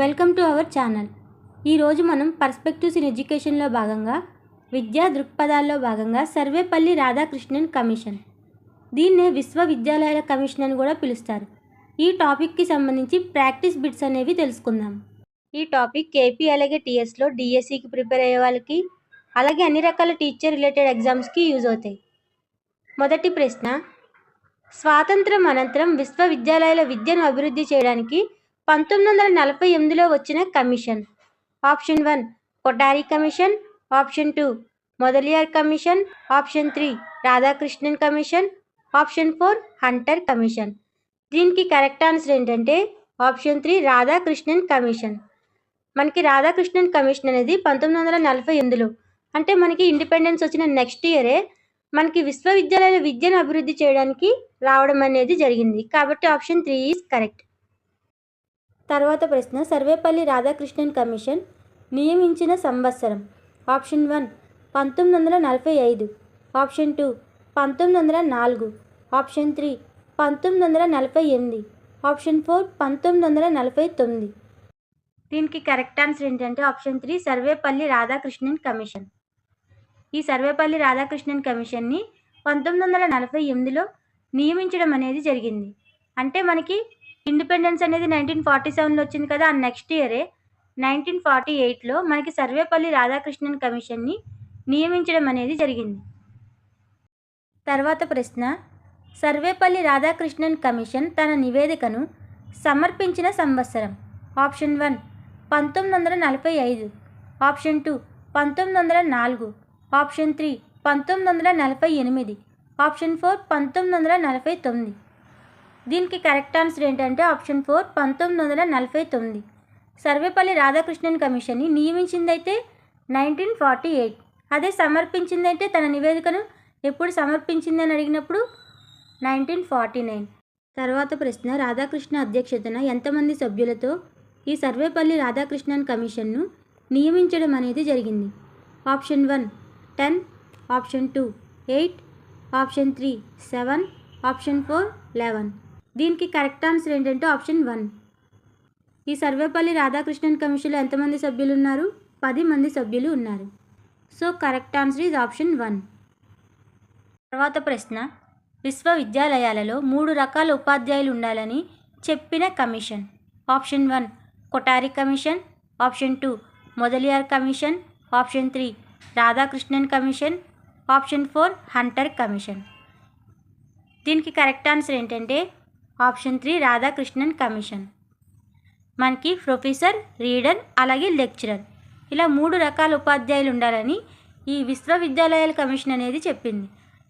Welcome to our channel. ఈరోజు మనం perspectives in ఎడ్యుకేషన్లో భాగంగా విద్యా దృక్పథాల్లో భాగంగా సర్వేపల్లి రాధాకృష్ణన్ కమిషన్. దీన్నే విశ్వవిద్యాలయాల కమిషన్ అని కూడా పిలుస్తారు. ఈ టాపిక్కి సంబంధించి ప్రాక్టీస్ బిట్స్ అనేవి తెలుసుకుందాం. ఈ టాపిక్ ఏపీ అలాగే టీఎస్లో డిఎస్సికి ప్రిపేర్ అయ్యే వాళ్ళకి అలాగే అన్ని రకాల టీచర్ రిలేటెడ్ ఎగ్జామ్స్కి యూజ్ అవుతాయి. మొదటి ప్రశ్న స్వాతంత్రం అనంతరం విశ్వవిద్యాలయాల విద్యను అభివృద్ధి చేయడానికి పంతొమ్మిది వందల నలభై ఎనిమిదిలో వచ్చిన commission. Option one Kothari commission. Option two Mudaliar commission. Option three Radhakrishnan commission. Option four Hunter commission. దీనికి కరెక్ట్ ఆన్సర్ ఏంటంటే ఆప్షన్ త్రీ రాధాకృష్ణన్ కమిషన్. మనకి రాధాకృష్ణన్ కమిషన్ అనేది పంతొమ్మిది వందల నలభై ఎనిమిదిలో అంటే మనకి ఇండిపెండెన్స్ వచ్చిన నెక్స్ట్ ఇయరే మనకి విశ్వవిద్యాలయాల విద్యను అభివృద్ధి చేయడానికి రావడం అనేది జరిగింది. కాబట్టి ఆప్షన్ త్రీ ఈజ్ కరెక్ట్. తర్వాత ప్రశ్న సర్వేపల్లి రాధాకృష్ణన్ కమిషన్ నియమించిన సంవత్సరం. ఆప్షన్ వన్ పంతొమ్మిది వందల నలభై ఐదు. ఆప్షన్ టూ పంతొమ్మిది వందల నాలుగు. ఆప్షన్ త్రీ పంతొమ్మిది వందల నలభై ఎనిమిది. ఆప్షన్ ఫోర్ పంతొమ్మిది వందల నలభై తొమ్మిది. దీనికి కరెక్ట్ ఆన్సర్ ఏంటంటే option three Sarvepalli Radhakrishnan commission. ఈ సర్వేపల్లి రాధాకృష్ణన్ కమిషన్ని పంతొమ్మిది వందల నలభై ఎనిమిదిలో నియమించడం అనేది జరిగింది. అంటే మనకి ఇండిపెండెన్స్ అనేది నైన్టీన్ ఫార్టీ సెవెన్లో వచ్చింది కదా ఆ నెక్స్ట్ ఇయరే నైన్టీన్ ఫార్టీ ఎయిట్లో మనకి సర్వేపల్లి రాధాకృష్ణన్ కమిషన్ని నియమించడం అనేది జరిగింది. తర్వాత ప్రశ్న సర్వేపల్లి రాధాకృష్ణన్ కమిషన్ తన నివేదికను సమర్పించిన సంవత్సరం. ఆప్షన్ వన్ పంతొమ్మిది వందల నలభై ఐదు. ఆప్షన్ టూ పంతొమ్మిది వందల నాలుగు. ఆప్షన్ త్రీ పంతొమ్మిది వందల నలభై ఎనిమిది. ఆప్షన్ ఫోర్ పంతొమ్మిది వందల నలభై తొమ్మిది. దీనికి కరెక్ట్ ఆన్సర్ ఏంటంటే ఆప్షన్ ఫోర్ పంతొమ్మిది వందల నలభై తొమ్మిది. సర్వేపల్లి రాధాకృష్ణన్ కమిషన్ని నియమించిందైతే నైన్టీన్ ఫార్టీ ఎయిట్. అదే సమర్పించిందైతే తన నివేదికను ఎప్పుడు సమర్పించిందని అడిగినప్పుడు నైన్టీన్ ఫార్టీ నైన్. తర్వాత ప్రశ్న రాధాకృష్ణ అధ్యక్షతన ఎంతమంది సభ్యులతో ఈ సర్వేపల్లి రాధాకృష్ణన్ కమిషన్ను నియమించడం అనేది జరిగింది? Option one ten. Option two eight. Option three seven. Option four eleven. దీనికి కరెక్ట్ ఆన్సర్ ఏంటంటే ఆప్షన్ వన్. ఈ సర్వేపల్లి రాధాకృష్ణన్ కమిషన్లో ఎంతమంది సభ్యులు ఉన్నారు పది మంది సభ్యులు ఉన్నారు. So correct answer is option one. తర్వాత ప్రశ్న. విశ్వవిద్యాలయాలలో మూడు రకాల ఉపాధ్యాయులు ఉండాలని చెప్పిన commission. Option one Kothari commission. Option two Mudaliar commission. Option three Radhakrishnan commission. Option four Hunter commission. దీనికి కరెక్ట్ ఆన్సర్ ఏంటంటే ఆప్షన్ త్రీ రాధాకృష్ణన్ కమిషన్. మనకి ప్రొఫెసర్ రీడర్ అలాగే లెక్చరర్. ఇలా మూడు రకాల ఉపాధ్యాయులు ఉండాలని ఈ విశ్వవిద్యాలయాల కమిషన్ అనేది చెప్పింది.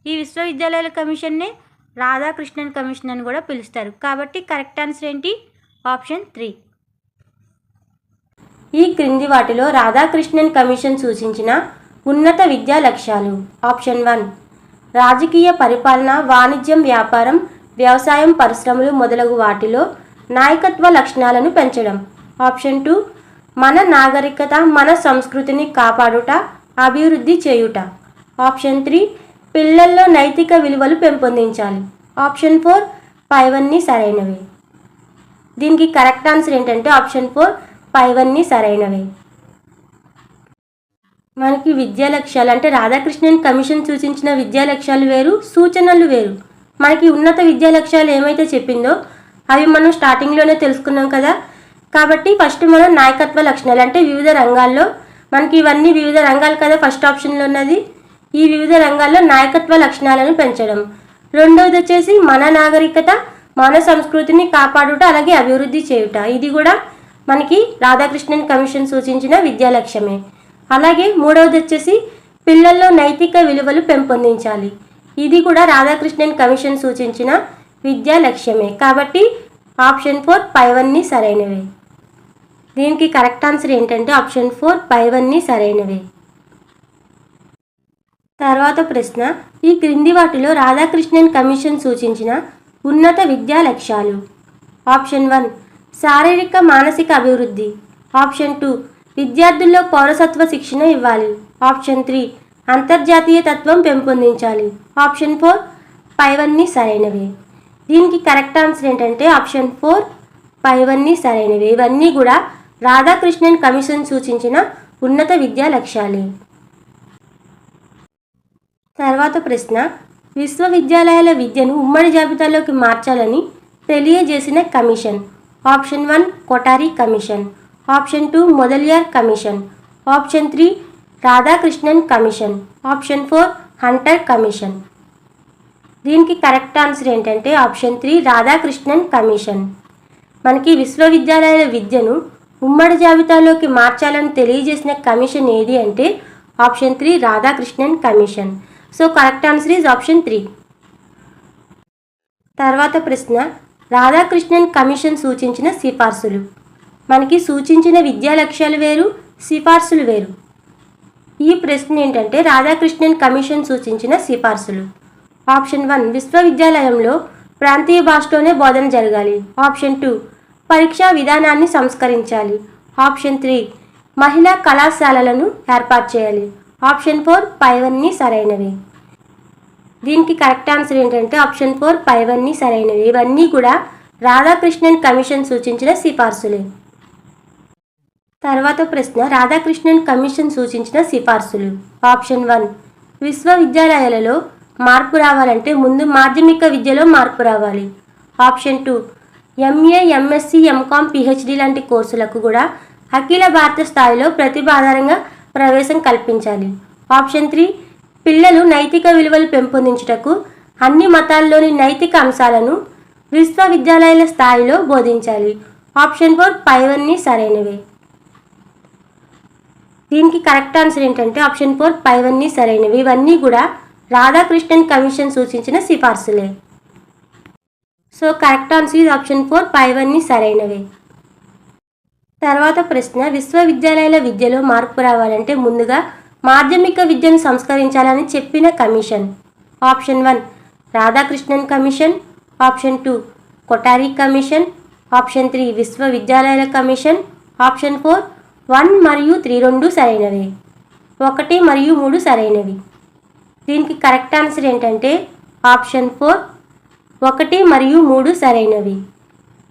ఈ విశ్వవిద్యాలయాల కమిషన్నే రాధాకృష్ణన్ కమిషన్ అని కూడా పిలుస్తారు. కాబట్టి కరెక్ట్ ఆన్సర్ ఏంటి? Option three. ఈ క్రింది వాటిలో రాధాకృష్ణన్ కమిషన్ సూచించిన ఉన్నత విద్యా లక్ష్యాలు. Option one. రాజకీయ పరిపాలన వాణిజ్యం వ్యాపారం వ్యవసాయం పరిశ్రమలు మొదలగు వాటిలో నాయకత్వ లక్షణాలను పెంచడం. ఆప్షన్ టూ మన నాగరికత మన సంస్కృతిని కాపాడుట అభివృద్ధి చేయుట. ఆప్షన్ త్రీ పిల్లల్లో నైతిక విలువలు పెంపొందించాలి. ఆప్షన్ ఫోర్ పైవన్నీ సరైనవి. దీనికి కరెక్ట్ ఆన్సర్ ఏంటంటే ఆప్షన్ ఫోర్ పైవన్నీ సరైనవి. మనకి విద్యా లక్ష్యాలు అంటే రాధాకృష్ణన్ కమిషన్ సూచించిన విద్యా లక్ష్యాలు వేరు సూచనలు వేరు. మనకి ఉన్నత విద్యా లక్ష్యాలు ఏమైతే చెప్పిందో అవి మనం స్టార్టింగ్లోనే తెలుసుకున్నాం కదా. కాబట్టి ఫస్ట్ మనం నాయకత్వ లక్షణాలు అంటే వివిధ రంగాల్లో మనకి ఇవన్నీ వివిధ రంగాలు కదా ఫస్ట్ ఆప్షన్లో ఉన్నది. ఈ వివిధ రంగాల్లో నాయకత్వ లక్షణాలను పెంచడం. రెండవది వచ్చేసి మన నాగరికత మన సంస్కృతిని కాపాడుట అలాగే అభివృద్ధి చేయుట. ఇది కూడా మనకి రాధాకృష్ణన్ కమిషన్ సూచించిన విద్యా లక్ష్యమే. అలాగే మూడవది వచ్చేసి పిల్లల్లో నైతిక విలువలు పెంపొందించాలి. ఇది కూడా రాధాకృష్ణన్ కమిషన్ సూచించిన విద్యా లక్ష్యమే. కాబట్టి ఆప్షన్ ఫోర్ పైవన్నీ సరైనవే. దీనికి కరెక్ట్ ఆన్సర్ ఏంటంటే ఆప్షన్ ఫోర్ పైవన్నీ సరైనవే. తర్వాత ప్రశ్న ఈ క్రింది వాటిలో రాధాకృష్ణన్ కమిషన్ సూచించిన ఉన్నత విద్యా లక్ష్యాలు. ఆప్షన్ వన్ శారీరక మానసిక అభివృద్ధి. ఆప్షన్ టూ విద్యార్థుల్లో పౌరసత్వ శిక్షణ ఇవ్వాలి. ఆప్షన్ త్రీ అంతర్జాతీయ తత్వం పెంపొందించాలి. ఆప్షన్ ఫోర్ పైవన్నీ సరైనవి. దీనికి కరెక్ట్ ఆన్సర్ ఏంటంటే ఆప్షన్ ఫోర్ పైవన్నీ సరైనవి. ఇవన్నీ కూడా రాధాకృష్ణన్ కమిషన్ సూచించిన ఉన్నత విద్యా లక్ష్యాలే. తర్వాత ప్రశ్న విశ్వవిద్యాలయాల విద్యను ఉమ్మడి జాబితాలోకి మార్చాలని తెలియజేసిన commission. Option one Kothari commission. Option two Mudaliar commission. Option three Radhakrishnan commission. Option four Hunter commission. దీనికి కరెక్ట్ ఆన్సర్ ఏంటంటే ఆప్షన్ త్రీ రాధాకృష్ణన్ కమిషన్. మనకి విశ్వవిద్యాలయాల విద్యను ఉమ్మడి జాబితాలోకి మార్చాలని తెలియజేసిన కమిషన్ ఏది అంటే option three Radhakrishnan commission. So correct answer is option three. తర్వాత ప్రశ్న రాధాకృష్ణన్ కమిషన్ సూచించిన సిఫార్సులు. మనకి సూచించిన విద్యా లక్ష్యాలు వేరు సిఫార్సులు వేరు. ఈ ప్రశ్న ఏంటంటే రాధాకృష్ణన్ కమిషన్ సూచించిన సిఫార్సులు. ఆప్షన్ వన్ విశ్వవిద్యాలయంలో ప్రాంతీయ భాషలోనే బోధన జరగాలి. ఆప్షన్ టూ పరీక్షా విధానాన్ని సంస్కరించాలి. ఆప్షన్ త్రీ మహిళా కళాశాలలను ఏర్పాటు చేయాలి. ఆప్షన్ ఫోర్ పైవన్నీ సరైనవి. దీనికి కరెక్ట్ ఆన్సర్ ఏంటంటే ఆప్షన్ ఫోర్ పైవన్నీ సరైనవి. ఇవన్నీ కూడా రాధాకృష్ణన్ కమిషన్ సూచించిన సిఫార్సులే. తర్వాత ప్రశ్న రాధాకృష్ణన్ కమిషన్ సూచించిన సిఫార్సులు. ఆప్షన్ వన్ విశ్వవిద్యాలయాలలో మార్పు రావాలంటే ముందు మాధ్యమిక విద్యలో మార్పు రావాలి. Option two MA MSc MCom PhD లాంటి కోర్సులకు కూడా అఖిల భారత స్థాయిలో ప్రతిభ ఆధారంగా ప్రవేశం కల్పించాలి. ఆప్షన్ త్రీ పిల్లలు నైతిక విలువలు పెంపొందించుటకు అన్ని మతాల్లోని నైతిక అంశాలను విశ్వవిద్యాలయాల స్థాయిలో బోధించాలి. ఆప్షన్ ఫోర్ పైవన్నీ సరైనవే. దీనికి కరెక్ట్ ఆన్సర్ ఏంటంటే ఆప్షన్ ఫోర్ పైవన్నీ సరైనవి. ఇవన్నీ కూడా రాధాకృష్ణన్ కమిషన్ సూచించిన సిఫార్సులే. సో కరెక్ట్ ఆన్సర్ ఇది ఆప్షన్ ఫోర్ పైవన్నీ సరైనవే. తర్వాత ప్రశ్న విశ్వవిద్యాలయాల విద్యలో మార్పు రావాలంటే ముందుగా మాధ్యమిక విద్యను సంస్కరించాలని చెప్పిన commission. Option one Radhakrishnan commission. Option two Kothari commission. Option three విశ్వవిద్యాలయాల కమిషన్. ఆప్షన్ ఫోర్ వన్ మరియు త్రీ రెండు సరైనవే. ఒకటి మరియు మూడు సరైనవి. దీనికి కరెక్ట్ ఆన్సర్ ఏంటంటే ఆప్షన్ ఫోర్. ఒకటి మరియు మూడు సరైనవి.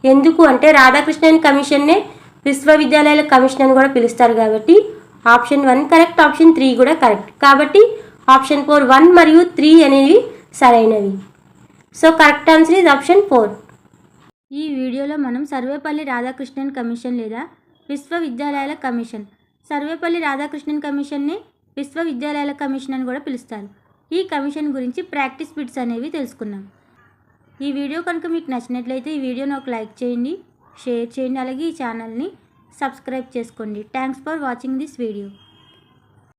ఎందుకు అంటే రాధాకృష్ణన్ కమిషన్నే విశ్వవిద్యాలయాల కమిషన్ అని కూడా పిలుస్తారు కాబట్టి option one correct option three కూడా కరెక్ట్. కాబట్టి ఆప్షన్ ఫోర్ వన్ మరియు త్రీ అనేవి సరైనవి. So correct answer is option four. ఈ వీడియోలో మనం సర్వేపల్లి రాధాకృష్ణన్ కమిషన్ లేదా విశ్వవిద్యాలయాల కమిషన్. సర్వేపల్లి రాధాకృష్ణన్ కమిషన్ని విశ్వవిద్యాలయాల కమిషన్ అని కూడా పిలుస్తారు. ఈ కమిషన్ గురించి ప్రాక్టీస్ బిట్స్ అనేవి తెలుసుకున్నాం. ఈ వీడియో కనుక మీకు నచ్చినట్లయితే ఈ వీడియోని ఒక లైక్ చేయండి షేర్ చేయండి అలాగే ఈ ఛానల్ని సబ్స్క్రైబ్ చేసుకోండి. Thanks for watching this video.